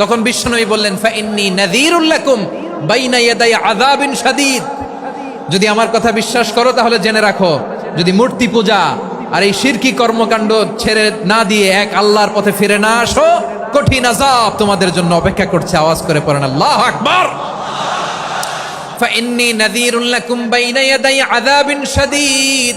তখন বিশ্বনবী বললেন ফাইন্নি নাযীরুল লাকুম বাইনা ইয়াদাই আযাবিন শাদীদ যদি আমার কথা বিশ্বাস করো তাহলে জেনে রাখো যদি মূর্তি পূজা আর এই শিরকি কর্মকাণ্ড ছেড়ে না দিয়ে এক আল্লাহর পথে ফিরে না আসো কঠিন আযাব তোমাদের জন্য অপেক্ষা করছে আওয়াজ করে পড়েন আল্লাহু আকবার فإني نذير لكم بين يدي عذاب شديد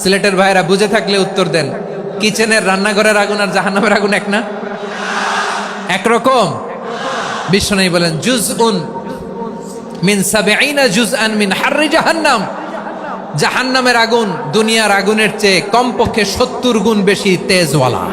সিলেটের ভাইরা বুঝে থাকলে উত্তর দেন। কিচেনের রান্নাঘরের আগুন আর জাহান্নামের আগুন এক না? একরকম। বিশ্ব নেই বলেন জুজ উন মিন সাবেইনা জুজ আন মিন হাররি জাহান্নাম। জাহান্নামের আগুন দুনিয়ার আগুনের চেয়ে কমপক্ষে সত্তর গুণ বেশি তেজওয়ালা।